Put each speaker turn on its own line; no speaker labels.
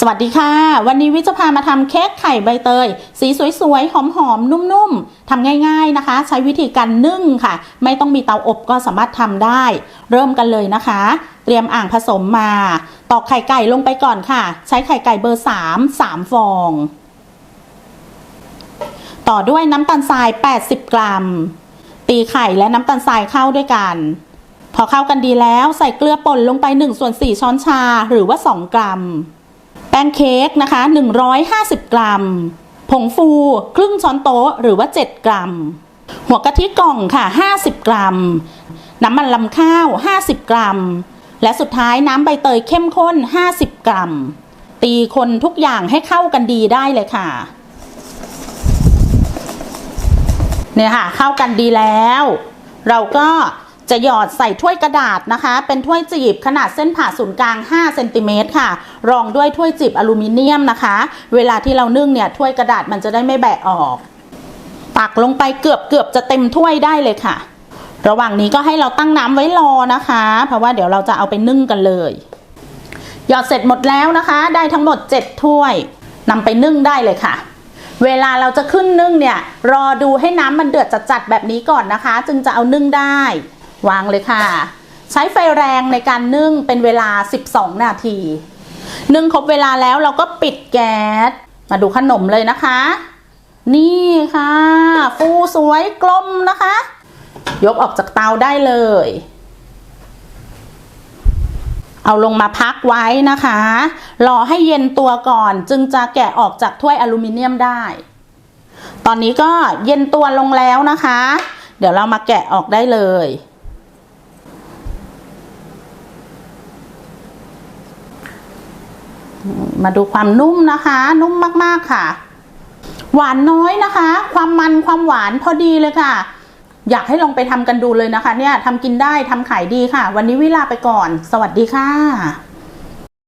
สวัสดีค่ะ วันนี้วิจะพามาทำเค้กไข่ใบเตย สีสวยๆ หอมๆ นุ่มๆทำง่ายๆนะคะ ใช้วิธีการนึ่งค่ะ ไม่ต้องมีเตาอบก็สามารถทำได้ เริ่มกันเลยนะคะ เตรียมอ่างผสมมา ตอกไข่ไก่ลงไปก่อนค่ะ ใช้ไข่ไก่เบอร์ 3 3 ฟอง ต่อด้วยน้ำตาลทราย 80 กรัม ตีไข่และน้ำตาลทรายเข้าด้วยกัน พอเข้ากันดีแล้วใส่เกลือป่นลงไป1ส่วน4ช้อนชาหรือว่า 2 กรัม แป้งเค้กนะคะ 150 กรัม ผงฟูครึ่งช้อนโต๊ะหรือว่า 7 กรัม หัวกะทิกล่องค่ะ 50 กรัม น้ำมันลำข้าว 50 กรัม และสุดท้ายน้ำใบเตยเข้มข้น 50 กรัม ตีคนทุกอย่างให้เข้ากันดีได้เลยค่ะ เนี่ยค่ะ เข้ากันดีแล้ว เราก็ จะหยอดใส่ถ้วยกระดาษนะคะ เป็นถ้วยจีบขนาดเส้นผ่าศูนย์กลาง 5 เซนติเมตรค่ะ รองด้วยถ้วยจีบอลูมิเนียมนะคะ เวลาที่เรานึ่งเนี่ยถ้วยกระดาษมันจะได้ไม่แบะออก ตักลงไปเกือบเกือบจะเต็มถ้วยได้เลยค่ะ ระหว่างนี้ก็ให้เราตั้งน้ำไว้รอนะคะ เพราะว่าเดี๋ยวเราจะเอาไปนึ่งกันเลย หยอดเสร็จหมดแล้วนะคะ ได้ทั้งหมด 7 ถ้วยนำไปนึ่งได้เลยค่ะเวลาเราจะขึ้นนึ่งเนี่ย รอดูให้น้ำมันเดือดจัดๆแบบนี้ก่อนนะคะ จึงจะเอานึ่งได้ วางเลยค่ะ ใช้ไฟแรงในการนึ่งเป็นเวลา 12 นาที นึ่งครบเวลาแล้วเราก็ปิดแก๊สมาดูขนมเลยนะคะ นี่ค่ะ ฟูสวยกลมนะคะ ยกออกจากเตาได้เลย เอาลงมาพักไว้นะคะ รอให้เย็นตัวก่อนจึงจะแกะออกจากถ้วยอลูมิเนียมได้ ตอนนี้ก็เย็นตัวลงแล้วนะคะ เดี๋ยวเรามาแกะออกได้เลย มาดูความนุ่มนะคะ นุ่มมากๆค่ะ หวานน้อยนะคะ ความมันความหวานพอดีเลยค่ะ อยากให้ลองไปทำกันดูเลยนะคะ เนี่ยทำกินได้ทำขายดีค่ะ วันนี้วิลาไปก่อน สวัสดีค่ะ